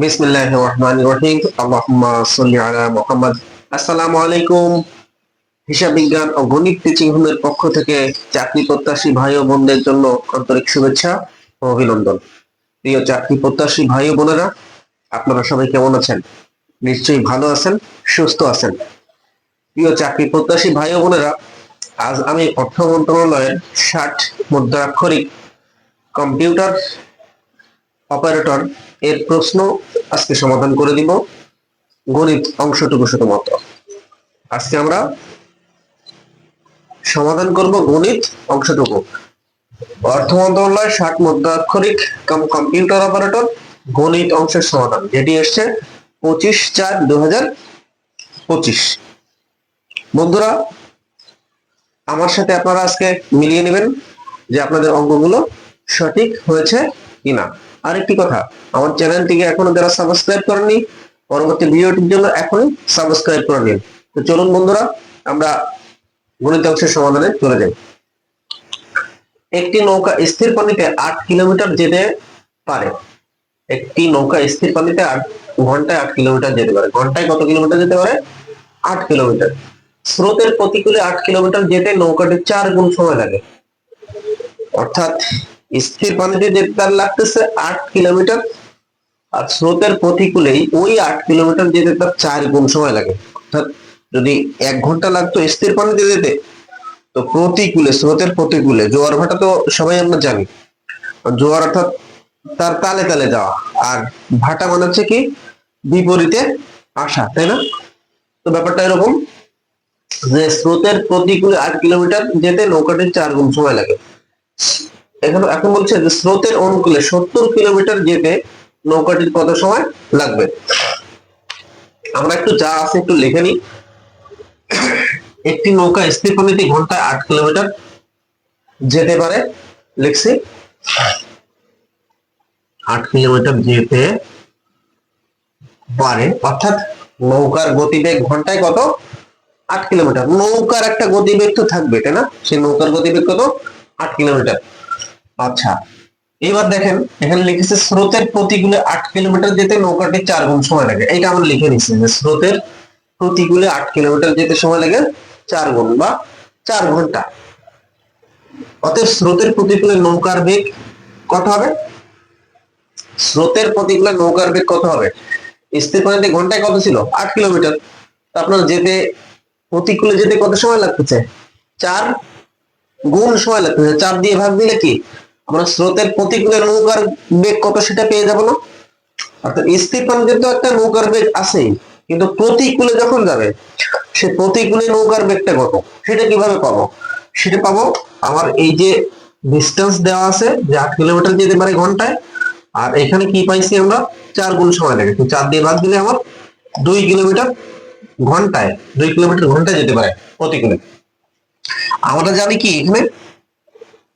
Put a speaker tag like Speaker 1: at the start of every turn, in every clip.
Speaker 1: রহিম সাল্লি আলা আসসালামু আলাইকুম হিসাব বিজ্ঞান ও গণিত টিচিং হোমের পক্ষ থেকে চাকরি প্রত্যাশী ভাই ও বোনদের জন্য আন্তরিক শুভেচ্ছা ও অভিনন্দন। প্রিয় চাকরি প্রত্যাশী ভাই ও বোনেরা, আপনারা সবাই কেমন আছেন? নিশ্চয়ই ভালো আছেন, সুস্থ আছেন। প্রিয় চাকরি প্রত্যাশী ভাই ও বোনেরা, আজ আমি অর্থ মন্ত্রণালয়ের ষাট মুদ্রাক্ষরিক কম্পিউটার অপারেটর এর প্রশ্ন আজকে সমাধান করে দিব। গণিত অংশটুকু শুধুমাত্র। আজকে আমরা সমাধান করব গণিত অংশটুকু। অর্থ মন্ত্রণালয় ষাট মুদ্রাক্ষরিক কাম কম্পিউটার অপারেটর, গণিত অংশের সমাধান। যেটি এসছে পঁচিশ চার দু হাজার পঁচিশ। বন্ধুরা, আমার সাথে আপনারা আজকে মিলিয়ে নেবেন যে আপনাদের অঙ্কগুলো সঠিক হয়েছে কিনা। আরেকটি কথা, আমার চ্যানেলটিকে এখনও যারা সাবস্ক্রাইব করেনি পরবর্তী ভিডিওটির জন্য এখনই সাবস্ক্রাইব করে নিন। তো চলুন বন্ধুরা, আমরা গণিত অংশের সমাধানে চলে যাই। একটি নৌকা স্থির পানিতে আট কিলোমিটার যেতে পারে। একটি নৌকা স্থির পানিতে আট, ঘন্টায় আট কিলোমিটার যেতে পারে। ঘন্টায় কত কিলোমিটার যেতে পারে? আট কিলোমিটার। স্রোতের প্রতিকূলে আট কিলোমিটার যেতে নৌকাটি চার গুণ সময় লাগে। অর্থাৎ স্থির পানিতে যেতে তার লাগতেছে আট কিলোমিটার আর স্রোতের প্রতিকূলেই ওই আট কিলোমিটার যেতে তার চার গুণ সময় লাগে। অর্থাৎ যদি এক ঘণ্টা লাগতো স্থির পানিতে যেতে, তো প্রতিকূলে, স্রোতের প্রতিকূলে, জোয়ার ভাটা তো সবাই আমরা জানি। জোয়ার অর্থাৎ তার তালে তালে যাওয়া। আর ভাটা মানে হচ্ছে কি, বিপরীতে আসা, তাই না? তো ব্যাপারটা এরকম যে স্রোতের প্রতিকূলে আট কিলোমিটার যেতে নৌকাটির চার গুণ সময় লাগে। এখন এখন বলছে যে স্রোতের অনুকূলে সত্তর কিলোমিটার যেতে নৌকাটির কত সময় লাগবে? আমরা একটু যা আছে একটু লিখে নিই। একটি নৌকা স্থির ঘন্টায় আট কিলোমিটার যেতে পারে, লিখছি। আট কিলোমিটার যেতে পারে, অর্থাৎ নৌকার গতিবেগ ঘন্টায় কত? আট কিলোমিটার। নৌকার একটা গতিবেগ তো থাকবে, তাই না? সেই নৌকার গতিবেগ কত? আট কিলোমিটার। আচ্ছা এবার দেখেন, এখানে লিখেছে স্রোতের প্রতিকূলে আট কিলোমিটার যেতে নৌকাটি চার গুণ সময় লাগে। এইটা আমরা লিখে নিচ্ছি যে স্রোতের প্রতিকূলে আট কিলোমিটার যেতে সময় লাগে চার গুণ বা চার ঘণ্টা। অতএব স্রোতের প্রতিকূলে নৌকার বেগ কত হবে? স্রোতের প্রতিকূলে নৌকার বেগ কত হবে? স্থির পানিতে ঘন্টায় কত ছিল? আট কিলোমিটার। আপনার যেতে প্রতিকূলে যেতে কত সময় লাগতেছে? চার গুণ সময় লাগতেছে। চার দিয়ে ভাগ দিলে কি? আমরা স্রোতের প্রতিকূলে নৌকার বেগ কত সেটা পেয়ে যাব না? অর্থাৎ স্থির পানিতে তো একটা নৌকার বেগ আছেই কিন্তু প্রতিকূলে যখন যাবে, সে প্রতিকূলে নৌকার বেগটা কত? সেটা কীভাবে পাবো? সেটা পাবো আমার এই যে ডিস্টেন্স দেওয়া আছে, যে আট কিলোমিটার যেতে পারে ঘন্টায়, আর এখানে কি পাইছি আমরা? চার গুণ সময় লাগে। চার দিয়ে ভাগ দিলে আমার দুই কিলোমিটার ঘন্টায়, দুই কিলোমিটার ঘন্টায় যেতে পারে প্রতিকূলে। আমরা জানি কি এখানে?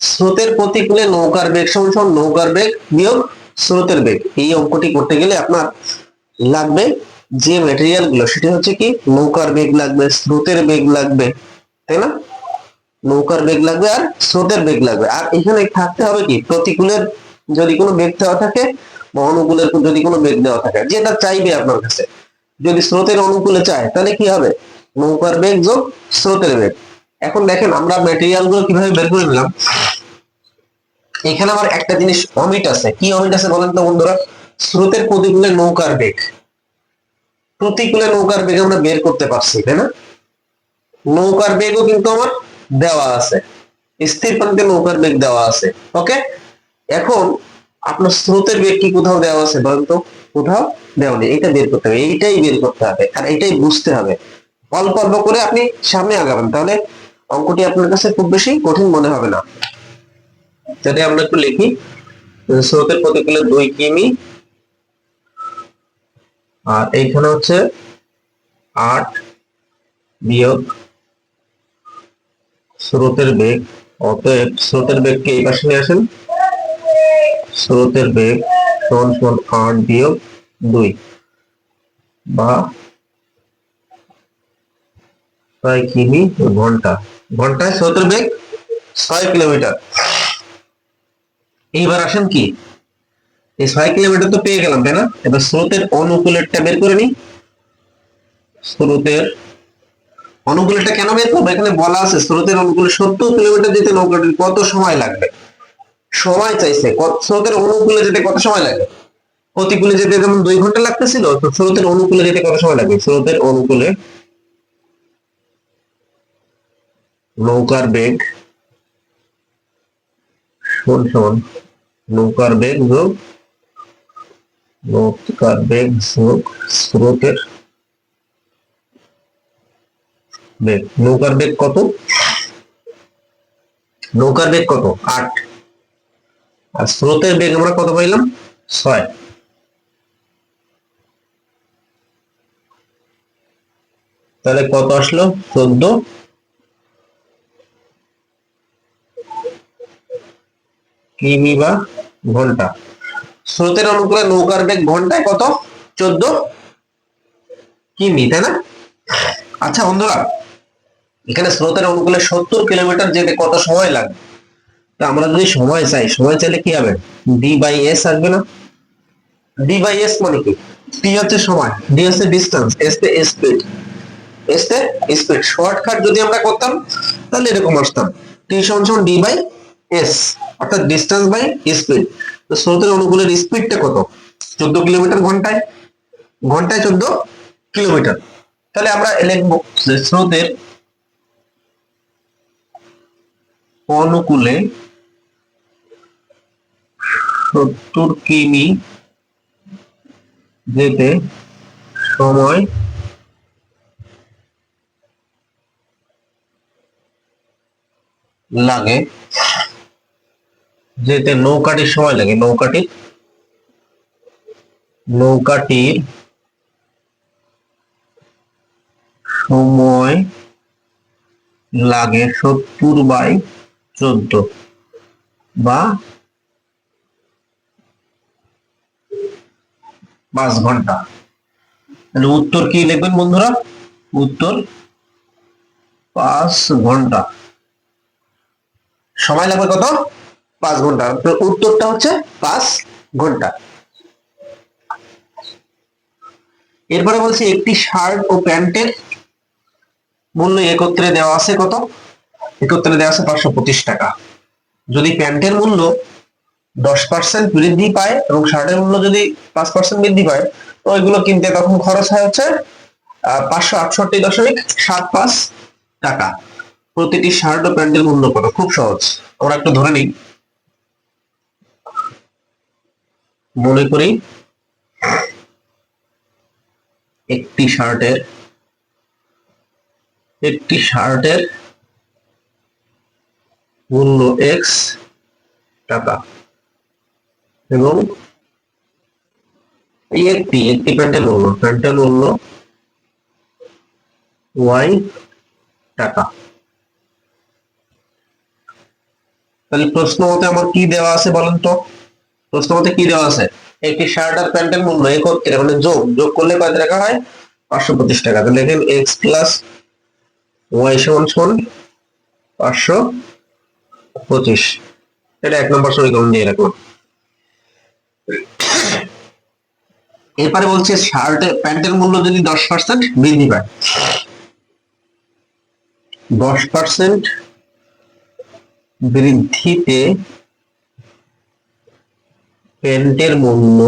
Speaker 1: স্রোতের প্রতিকূলে নৌকার বেগ সমান নৌকার বেগ বিয়োগ স্রোতের বেগ। এই অঙ্কটি করতে গেলে আপনার লাগবে যে ম্যাটেরিয়ালগুলো, সেটা হচ্ছে কি নৌকার বেগ লাগবে, স্রোতের বেগ লাগবে, তাই না? নৌকার বেগ লাগবে আর স্রোতের বেগ লাগবে। আর এখানে থাকতে হবে কি, প্রতিকূলের যদি কোনো বেগ দেওয়া থাকে বা অনুকূলের যদি কোনো বেগ দেওয়া থাকে, যেটা চাইবে আপনার কাছে। যদি স্রোতের অনুকূলে চায়, তাহলে কি হবে? নৌকার বেগ যোগ স্রোতের বেগ। এখন দেখেন আমরা ম্যাটেরিয়ালগুলো কীভাবে বের করে নিলাম। এখানে আমার একটা জিনিস অমিট আছে। কি অমিট আছে বলেন তো বন্ধুরা? স্রোতের প্রতিকূলে নৌকার বেগ। প্রতিকূলে নৌকার বেগ আমরা বের করতে পারছি, তাই না? নৌকার বেগও কিন্তু আমার দেওয়া আছে। স্থির পানিতে নৌকার বেগ দেওয়া আছে ওকে এখন আপনার স্রোতের বেগ কি কোথাও দেওয়া আছে বলেন তো? কোথাও দেওয়া নেই। এটা বের করতে হবে। এইটাই বের করতে হবে। আর এটাই বুঝতে হবে। অল্প অল্প করে আপনি সামনে আগাবেন। তাহলে অঙ্কটি আপনার কাছে খুব বেশি কঠিন মনে হবে না। যদি আমরা একটু লিখি স্রোতের প্রতি প্রতিকূলে দুই কিমি, আর এইখানে হচ্ছে আট বিয়োগ স্রোতের বেগ, অতএব স্রোতের বেগকে এই পাশে নিয়ে আসেন? স্রোতের বেগ সমান সমান আট বিয়োগ দুই, বা প্রায় কিমি ঘণ্টা। ঘন্টায় স্রোতের বেগ, ছয় কিলোমিটার। এইবার আসেন কি? এই ছয় কিলোমিটার তো পেয়ে গেলাম, তাই না? এবার স্রোতের অনুকূলেরটা বের করে নিই। স্রোতের অনুকূলটা কেন বের করব? এখানে বলা আছে, স্রোতের অনুকূলে সত্তর কিলোমিটার যেতে নৌকাটি কত সময় লাগবে? সময় চাইছে। স্রোতের অনুকূলে যেতে কত সময় লাগে? প্রতিকূলে যেতে যেমন দুই ঘণ্টা লাগতেছিল, তো স্রোতের অনুকূলে যেতে কত সময় লাগবে? স্রোতের অনুকূলে নৌকার বেগ। শোন শোন। নৌকার বেগ যোগ, নৌকার বেগ যোগ স্রোতের বেগ। নৌকার বেগ কত? নৌকার বেগ কত? আট। আর স্রোতের বেগ আমরা কত পাইলাম? ছয়। তাহলে কত আসলো? চোদ্দ। কিমি বা ঘণ্টা। স্রোতের অনুকূলে নৌকার বেগ ঘন্টায় কত? চোদ্দ কিমি, তাই না? আচ্ছা বন্ধুরা, এখানে স্রোতের অনুকূলে সত্তর কিলোমিটার যেতে কত সময় লাগবে? তা আমরা যদি সময় চাই, সময় চাইলে কি হবে? ডি বাই এস আসবে না? ডি বাই এস মানে কি? টি হচ্ছে সময় ডি হচ্ছে ডিস্টেন্স এস তে স্পিড এস তে স্পিড শর্টকাট যদি আমরা করতাম, তাহলে এরকম আসতাম। টি সমান সমান ডি বাই এস অর্থাৎ ডিস্টেন্স বাই স্পিড তো স্রোতের অনুকূলের স্পিডটা কত? চোদ্দ কিলোমিটার ঘন্টায়? ঘন্টায় চোদ্দ কিলোমিটার। তাহলে আমরা লিখব স্রোতের অনুকূলে সত্তর কিমি যেতে সময় লাগে। যেতে নৌকাটির সময় লাগে, নৌকাটির নৌকাটির সময় লাগে সত্তর বাই চোদ্দ বা পাঁচ ঘণ্টা। তাহলে উত্তর কি লিখবেন বন্ধুরা? উত্তর পাঁচ ঘণ্টা। সময় লাগবে কত? পাঁচ ঘণ্টা। উত্তরটা হচ্ছে পাঁচ ঘণ্টা। এরপরে বলছি, একটি শার্ট ও প্যান্টের মূল্য একত্রে দেওয়া আছে কত? একত্রে দেওয়া আছে পাঁচশো পঁচিশ টাকা। যদি প্যান্টের মূল্য দশ পার্সেন্ট বৃদ্ধি পায় এবং শার্টের মূল্য যদি পাঁচ পার্সেন্ট বৃদ্ধি পায়, তো ওইগুলো কিনতে তখন খরচ হয় হচ্ছে পাঁচশো আটষট্টি দশমিক সাত পাঁচ টাকা। প্রতিটি শার্ট ও প্যান্টের মূল্য কত? খুব সহজ। আমরা একটু ধরে নিই। মনে করি একটি শার্টের একটি শার্টের মূল্য এক্স টাকা এবং এই একটি একটি প্যান্টের মূল্য প্যান্টের মূল্য ওয়াই টাকা। তাহলে প্রশ্ন মতে আমার কি দেওয়া আছে বলেন তো? প্রশ্ন মতে কি দেওয়া আছে? একটি শার্ট আর প্যান্টের মূল্য একত্রে মানে যোগ। যোগ করলে কত টাকা হয়? পাঁচশো পঁচিশ টাকা। তাহলে দেখেন এক্স প্লাস ওয়াই পাঁচশো পঁচিশ। এটা এক নম্বর সমীকরণ দিয়ে রাখলাম। এরপরে বলছে শার্ট প্যান্টের মূল্য যদি দশ পার্সেন্ট বৃদ্ধি পায়। দশ পার্সেন্ট বৃদ্ধিতে প্যান্টের মূল্য।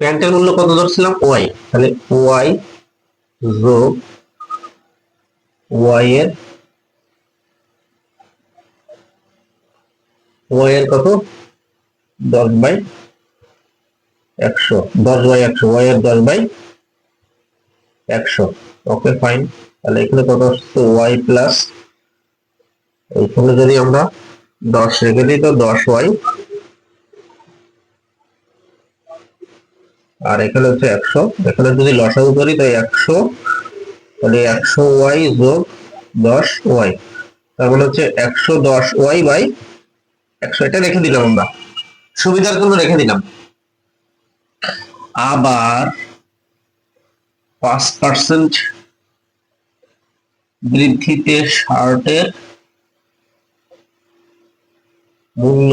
Speaker 1: প্যান্টের মূল্য কত ধরছিলাম? ওয়াই। তাহলে ওয়াই যোগ ওয়াই এর ওয়াই এর কত? দশ বাই একশো। দশ বাই একশো। ওয়াই এর দশ বাই একশো। Okay, fine. তাহলে এখানে কত আসছে? Y plus. এইখানে যদি আমরা দশ রেখে দিই তো দশ ওয়াই। আর এখানে হচ্ছে একশো। এখানে যদি লসাগু করি তো একশো। তাহলে একশো ওয়াই যোগ দশ ওয়াই। তার মানে হচ্ছে একশো দশ ওয়াই বাই একশো। এটা রেখে দিলাম আমরা। সুবিধার জন্য রেখে দিলাম। আবার পাঁচ পার্সেন্ট বৃদ্ধিতে শার্টের মূল্য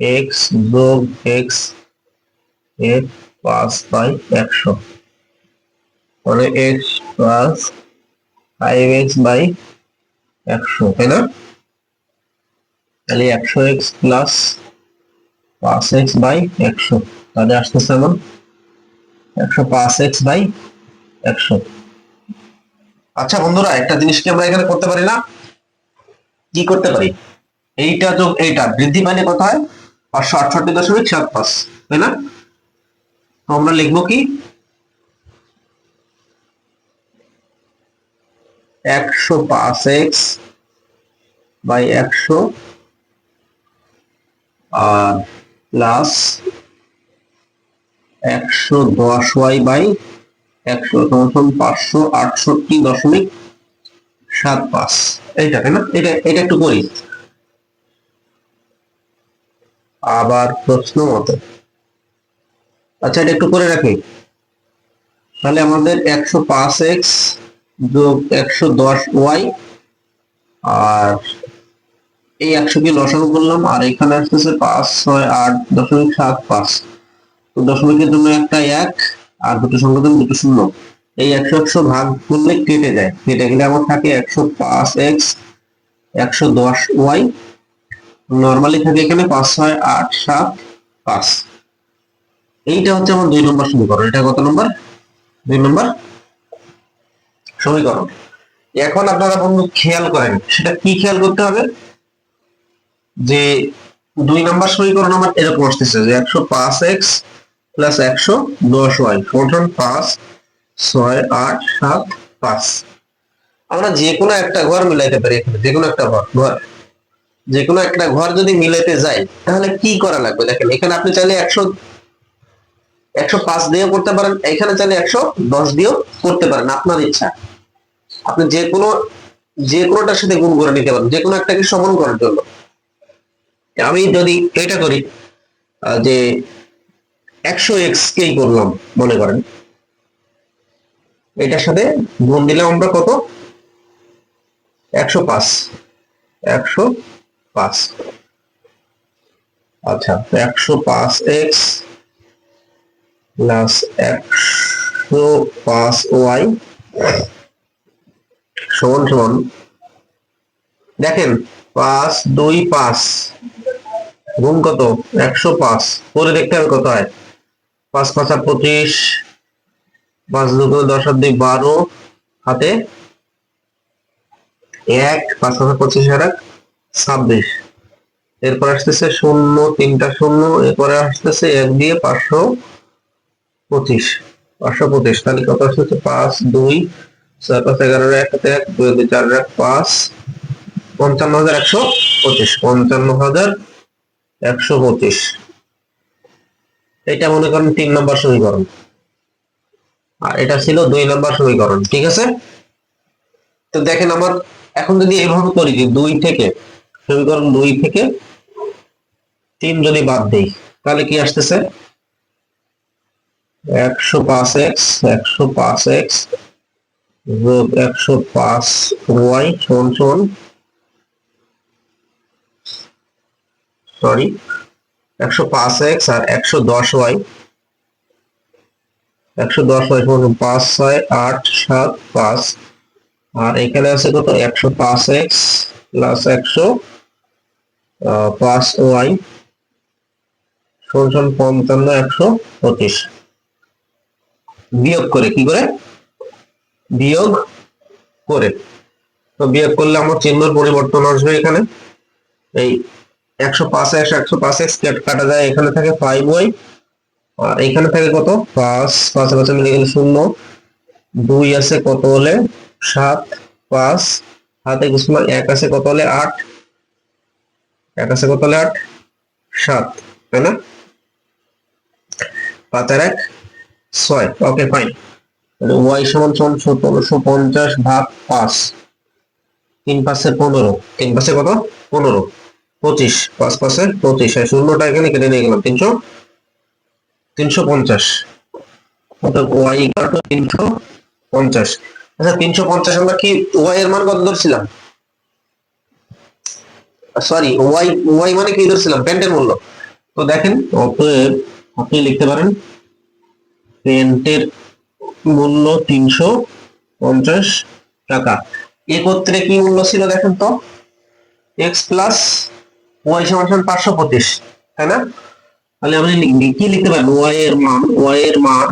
Speaker 1: এক্স যোগ এক্সের পাঁচ বাই একশো। মানে X plus five X by একশো, তাই না? তাহলে একশো এক্স প্লাস পাঁচ এক্স বাই একশো। তাহলে আসতেছে আমার একশো পাঁচ এক্স বাই একশো। আচ্ছা বন্ধুরা, একটা জিনিস কি আমরা এখানে করতে পারি না? কি করতে পারি? এইটা যোগ এইটা বৃদ্ধি পাইলে কত হয় পাঁচশো আটষট্টি দশমিক সাত পাঁচ, তাই না? তো আমরা লিখব কি? একশো পাঁচ এক্স বাই একশো, আর প্লাস একশো দশ ওয়াই বাই একশো সমান পাঁচশো আটষট্টি দশমিক সাত পাঁচ। এইটা, তাই না? এটা এটা একটু করি। আবার প্রশ্ন মতো। আচ্ছা এটা একটু করে রাখি। তাহলে আমাদের একশো পাঁচ এক্স যোগ একশো দশ ওয়াই, আর এই একশো কে লসাগু করলাম, আর এখানে আসতেছে পাঁচ ছয় আট দশমিক সাত পাঁচ। তো দশমিকের জন্য একটা এক, আর দুটো জন্য দুটো শূন্য। এই একশো একশো ভাগ করলে কেটে যায়। কেটে গেলে আমার থাকে একশো পাঁচ এক্স, একশো দশ ওয়াই নর্মালি থাকে এখানে পাঁচ, ছয়, আট, সাত, পাঁচ। এইটা হচ্ছে আমার দুই নম্বর সমীকরণ। এটা কত নম্বর? দুই নম্বর সমীকরণ। এখন আপনারা বন্ধু খেয়াল করেন, সেটা কি খেয়াল করতে হবে? যে দুই নম্বর সমীকরণ আমার এরকম আসতেছে যে একশো পাঁচ এক্স প্লাস একশো দশ ওয়াই। সমান পাঁচ, ছয়, আট, সাত, পাঁচ। আমরা যে কোনো একটা ঘর মিলাইতে পারি এখানে যে কোনো একটা ঘর ঘর। যে কোনো একটা ঘর যদি মিলাইতে যাই তাহলে কি করা লাগবে? দেখেন, এখানে আপনি চাইলে একশো একশো পাঁচ দিয়েও করতে পারেন, এখানে চাইলে একশো দশ দিয়েও করতে পারেন, আপনার ইচ্ছা। আপনি যে কোনো, যে কোনোটার সাথে গুণ করে নিতে পারেন যে কোনো একটাকে সমান করার জন্য। আমি যদি এটা করি যে একশো এক্স কেই করলাম, মনে করেন। এটার সাথে গুণ দিলাম আমরা কত? একশো পাঁচ। একশো পাঁচ। আচ্ছা একশো পাঁচ এক্স প্লাস একশো পাঁচ ওয়াই সমান সমান। দেখেন, পাঁচ, দুই, পাঁচ। গুণ কত? একশো পাঁচ। করে দেখতে হবে কত হয় পাঁচ পাঁচা পঁচিশ। পাঁচ দুগুণ দশ আর দুই, বারো। হাতে এক, পাঁচ, পাঁচা পঁচিশ এক ছাব্বিশ। এরপর আসতেছে শূন্য, তিনটা শূন্য, এরপরে আসতেছে এক দিয়ে পাঁচশো পঁচিশ। পাঁচশো পঁচিশ, তাহলে কত আসতেছে পাঁচ, দুই ছয় পাঁচ, এগারো, এক এক, দুই দুই, চার, এক, পাঁচ, পঞ্চান্ন হাজার একশো পঁচিশ, পঞ্চান্ন হাজার একশো পঁচিশ। এটা মনে করেন তিন নম্বর সমীকরণ। আর এটা ছিল দুই নম্বর সমীকরণ, ঠিক আছে? তো দেখেন আমার, এখন যদি এইভাবে করি যে দুই থেকে সমীকরণ দুই থেকে তিন যদি বাদ দেই, তাহলে কি আসতেছে? একশো পাঁচ এক্স, একশো পাঁচ এক্স যোগ একশো পাঁচ ওয়াই সমান সমান সরি, একশো পাঁচ এক্স আর একশো দশ ওয়াই। একশো দশ ওয়াই সমান পাঁচ ছয় আট সাত পাঁচ। আর এখানে আছে কত? একশো পাঁচ এক্স প্লাস একশো পাঁচ ওয়াই সমান পঞ্চান্ন, একশো পঁচিশ। বিয়োগ করে কি করে? বিয়োগ করে। তো বিয়োগ করলে আমার চিহ্নর পরিবর্তন আসবে এখানে। এই একশো পাঁচ এক্স একশো পাঁচ এক্স কাটা যায় এখানে থাকে ফাইভ ওয়াই। আর এখানে থাকে কত? পাঁচ পাঁচ পাঁচে মিলে গেলে শূন্য। দুই আছে কত হলে? সাত, পাঁচ। হাতে কিছু এক আছে কত হলে? আট। এক আছে কত হলে আট? সাত, তাই না? পাঁচ আর এক, ছয় ওকে ফাইন ওয়াই সমান সমান সতেরোশো পঞ্চাশ ভাগ পাঁচ, তিন পাশে পনেরো, তিন পাশে কত? পনেরো, পঁচিশ, পাঁচ পাশে পঁচিশ আর শূন্যটা এখানে কেটে নিয়ে গেলাম, তিনশো তিনশো পঞ্চাশ। অর্থাৎ ওয়াই কাটো তিনশো পঞ্চাশ। আচ্ছা তিনশো পঞ্চাশ আমরা কি ওয়াই এর মান কত ধরছিলাম? সরি ওয়াই ওয়াই মানে কি ধরছিলাম প্যান্টের মূল্য। তো দেখেন, অতএব আপনি লিখতে পারেন পেন্টের মূল্য তিনশো পঞ্চাশ টাকা। একত্রে কি মূল্য ছিল দেখেন তো? এক্স প্লাস ওয়াই সমান পাঁচশো পঁচিশ, তাই না? তাহলে আপনি কি লিখতে পারেন? ওয়াই এর মান ওয়াই এর মান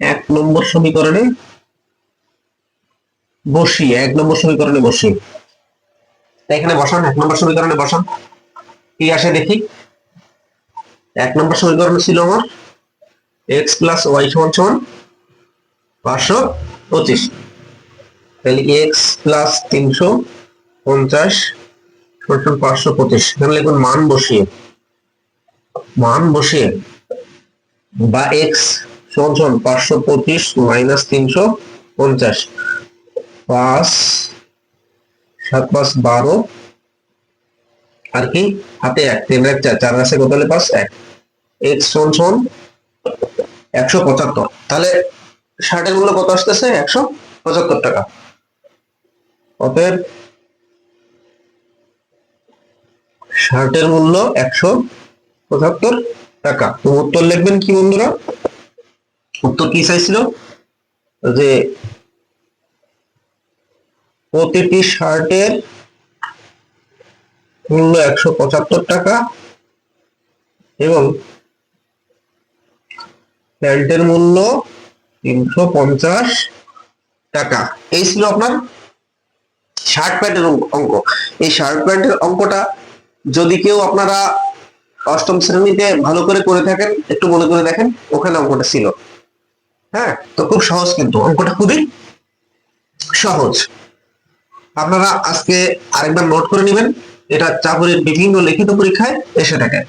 Speaker 1: এক নম্বর সমীকরণে বসিয়ে, এক নম্বর সমীকরণে বসিয়ে। এখানে বসান, এক নম্বর সমীকরণে বসান। কি আসে দেখি? এক নম্বর সমীকরণ ছিল আমার এক্স প্লাস ওয়াই সমান সমান পাঁচশো পঁচিশ। তাহলে এক্স প্লাস তিনশো পঞ্চাশ সমান পাঁচশো পঁচিশ। এখানে লিখুন মান বসিয়ে। মান বসিয়ে বা এক্স সমান সমান পাঁচশো পঁচিশ মাইনাস তিনশো পঞ্চাশ। পাঁচ সাত পাঁচ বারো। আর কি? হাতে এক। তিন এক চার। চার আছে কত পাঁচ এক। এক্স সমান সমান একশো পঁচাত্তর। তাহলে শার্টের মূল্য কত আসতেছে? একশো পঁচাত্তর টাকা। অতএব শার্টের মূল্য একশো পঁচাত্তর টাকা। তো উত্তর লিখবেন কি বন্ধুরা? উত্তর কি চাইছিল? যে প্রতিটি শার্টের মূল্য একশো পঁচাত্তর টাকা এবং প্যান্টের মূল্য তিনশো পঞ্চাশ টাকা। এই ছিল আপনার শার্ট প্যান্টের অঙ্ক- এই শার্ট প্যান্টের অঙ্কটা যদি কেউ আপনারা অষ্টম শ্রেণীতে ভালো করে করে থাকেন, একটু মনে করে দেখেন, ওখানে অঙ্কটা ছিল। হ্যাঁ? তো খুব সহজ কিন্তু, অঙ্কটা খুবই সহজ। আপনারা আজকে আরেকবার নোট করে নেবেন, এটা চাকরির বিভিন্ন লিখিত পরীক্ষায় এসে থাকে।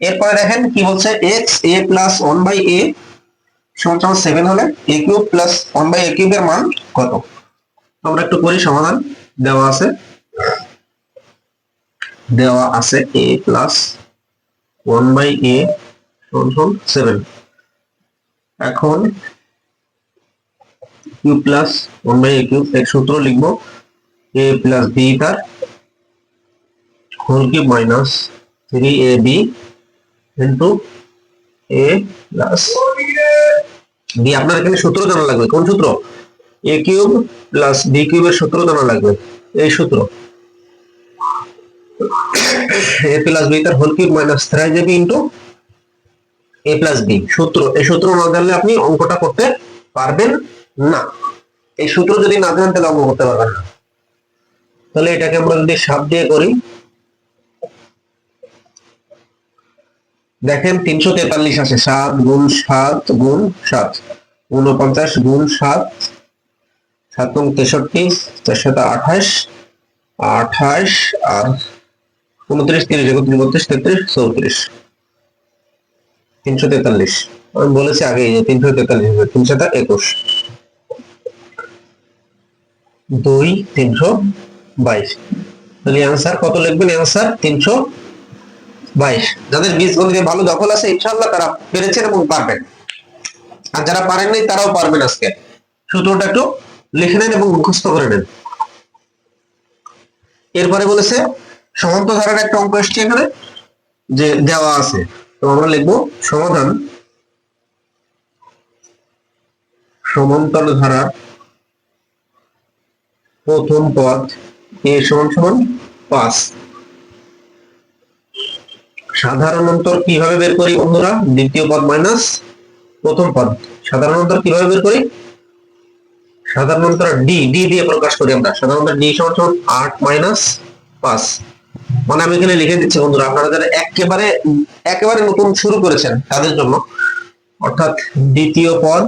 Speaker 1: এরপরে দেখেন কি বলছে X A plus one by A সমান সেভেন হলে A cube plus one by A কিউবের মান কত? আমরা একটু করি সমাধান দেওয়া আছে। দেওয়া আছে A plus one by A সমান সেভেন এখন cube plus one by A cube এক সূত্র লিখব। এ প্লাস বি তার whole cube minus three A B into A plus B আপনার এখানে সূত্র জানা লাগবে। কোন সূত্র? এ কিউব প্লাস বি কিউবের সূত্র জানা লাগবে। এই সূত্র। এ প্লাস বি তার whole cube minus three A B into A সূত্র। এই সূত্র না জানলে আপনি অঙ্কটা করতে পারবেন না। এই সূত্র যদি না জানেন, তাহলে অঙ্ক করতে পারবেন না। তাহলে এটাকে আমরা যদি সাত দিয়ে করি, দেখেন তিনশো তেতাল্লিশ আছে সাত গুণ সাত গুণ সাত, উনপঞ্চাশ গুণ সাত সাত তেষট্টি চার সাত আঠাশ আঠাশ আর উনত্রিশ, তিরিশ, একত্রিশ, বত্রিশ, তেত্রিশ, চৌত্রিশ। তিনশো তেতাল্লিশ। আমি বলেছি আগে যে তিনশো তেতাল্লিশ তিনশো একুশ। দুই, তিনশো বাইশ। তাহলে অ্যান্সার কত লিখবেন? অ্যান্সার তিনশো বাইশ। যাদের ভালো দখল আছে ইনশাল্লাহ তারা পেরেছেন এবং পারবেন। আর যারা তারাও পারবেন আজকে। সূত্রটা একটু লিখে নেন এবং মুখস্থ করে নেন। এরপরে বলেছে, সমান্ত ধারার একটা অঙ্ক এসছে এখানে, যে দেওয়া আছে। তো আমরা লিখব, সমাধান। সমান্তর ধারার প্রথম পদ এ সমান সমান পাঁচ। সাধারণ অন্তর কীভাবে বের করি বন্ধুরা? দ্বিতীয় পদ মাইনাস প্রথম পদ। সাধারণ অন্তর কীভাবে বের করি? সাধারণ অন্তর ডি ডি দিয়ে প্রকাশ করি আমরা। ডি সমান সমান আট মাইনাস পাঁচ। মানে আমি এখানে লিখে দিচ্ছি বন্ধুরা, আপনারা যারা একেবারে একেবারে নতুন শুরু করেছেন তাদের জন্য, অর্থাৎ দ্বিতীয় পদ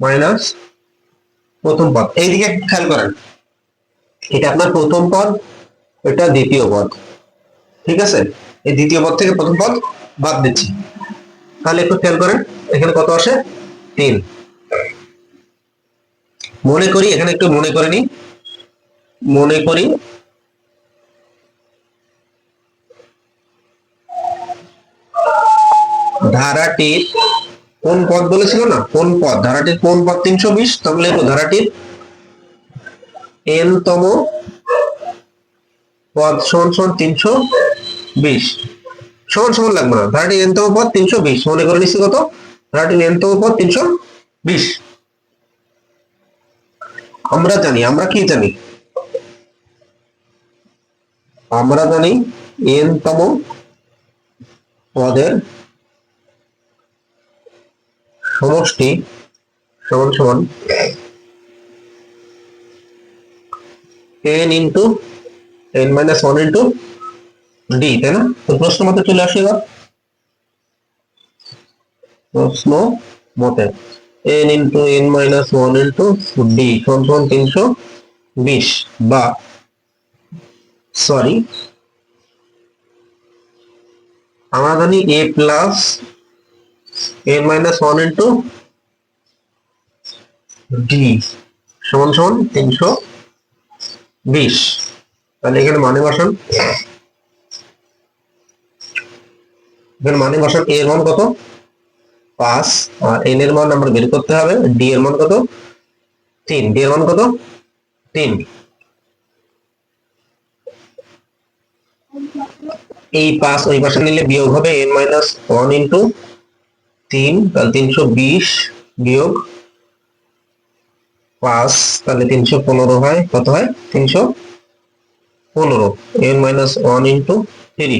Speaker 1: মাইনাস প্রথম পদ। এইদিকে খেয়াল করেন এটা আপনার প্রথম পদ, এটা দ্বিতীয় পদ। ঠিক আছে? এই দ্বিতীয় পদ থেকে প্রথম পদ বাদ দিচ্ছি। তাহলে একটু খেয়াল করেন, এখানে কত আসে? তিন। মনে করি, এখানে একটু মনে করে নি মনে করি, ধারাটির কোন পদ বলেছিল না? কোন পদ? ধারাটির কোন পদ? তিনশো বিশ, তাহলে ধারাটির এন তম পদ সমান সমান তিনশো বিশ। সমান সমান লাগবে না। ধারাটির এন তম পদ তিনশো বিশ। মনে করে নিচ্ছি কত? ধারাটির এন তম পদ তিনশো বিশ। আমরা জানি, আমরা কি জানি? আমরা জানি এন তম পদের সমষ্টি সমান সমান N into N minus one into D তাই না? তো প্রশ্ন মতে চলে আসে এবার। প্রশ্ন মতে N into N minus one into D সমান তিনশো বিশ বা সরি আমরা জানি A plus N minus one into D সমান সমান তিনশো বিশ। তাহলে এখানে মানে বসান। এখানে মানে বসান এর মান কত? পাঁচ। আর এন এর মান আমরা বের করতে হবে। ডি এর মান কত? তিন। ডি এর মান কত? তিন। এই পাঁচ ওই পাশে নিলে বিয়োগ হবে এন মাইনাস ওয়ান ইন্টু তিন। তাহলে তিনশো বিশ বিয়োগ পাঁচ, তাহলে তিনশো পনেরো হয়। কত হয়? তিনশো পনেরো। N minus one into three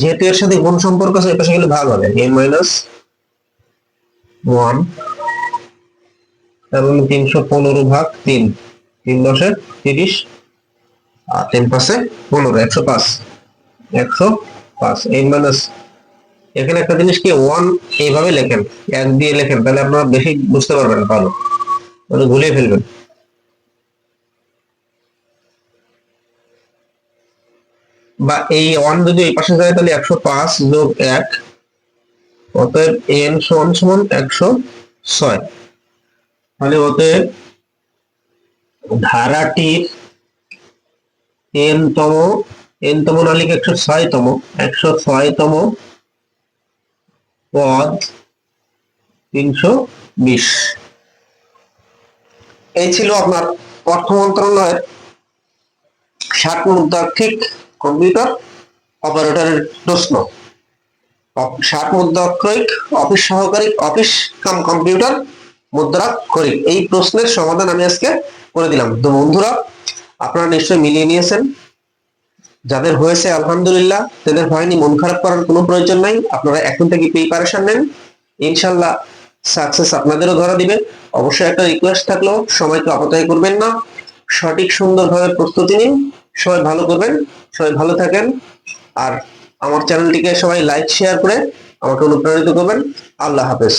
Speaker 1: যেহেতু এর সাথে গুণ সম্পর্ক আছে, এর পাশে গেলে ভাগ হবে। এন মাইনাস ওয়ান এবং তিনশো পনেরো ভাগ তিন। তিন দশে তিরিশ। আর তিন পাশে পনেরো, একশো পাঁচ। একশো পাঁচ। এন মাইনাস এখানে একটা জিনিস কি? ওয়ান এইভাবে লেখেন। এক দিয়ে লেখেন। তাহলে আপনারা বেশি বুঝতে পারবেন ভালো। মানে গুলিয়ে ফেলবেন বা এই ওয়ান যদি এই পাশে যায় তাহলে একশো পাঁচ যোগ এক, অতএব এন সমান সমান একশো ছয়। তাহলে অতএব ধারাটির এন তম এন তম না লিখে একশো ছয় তম? একশো ছয় তম পদ তিনশো বিশ। এই ছিল আপনার অর্থ মন্ত্রণালয়ের ষাট কম্পিউটার অপারেটরের প্রশ্ন। ষাট মুদ্রাক্ষরিক অফিস সহকারী, অফিস কাম কম্পিউটার মুদ্রাক্ষরিক এই প্রশ্নের সমাধান আমি আজকে করে দিলাম। তো বন্ধুরা, আপনারা নিশ্চয়ই মিলিয়ে নিয়েছেন। যাদের হয়েছে, আলহামদুলিল্লাহ তাদের হয়নি, মন খারাপ করার কোনো প্রয়োজন নাই। আপনারা এখন থেকে প্রিপারেশন নেন। ইনশাল্লাহ সাকসেস আপনাদেরও ধরা দিবে। অবশ্যই একটা রিকোয়েস্ট থাকল সময়কে অপতায় করবেন না। সঠিক সুন্দরভাবে প্রস্তুতি নিন। সবাই ভালো করবেন, সবাই ভালো থাকেন। আর আমার চ্যানেলটিকে সবাই লাইক শেয়ার করে আমাকে অনুপ্রাণিত করবেন। আল্লাহ হাফেজ।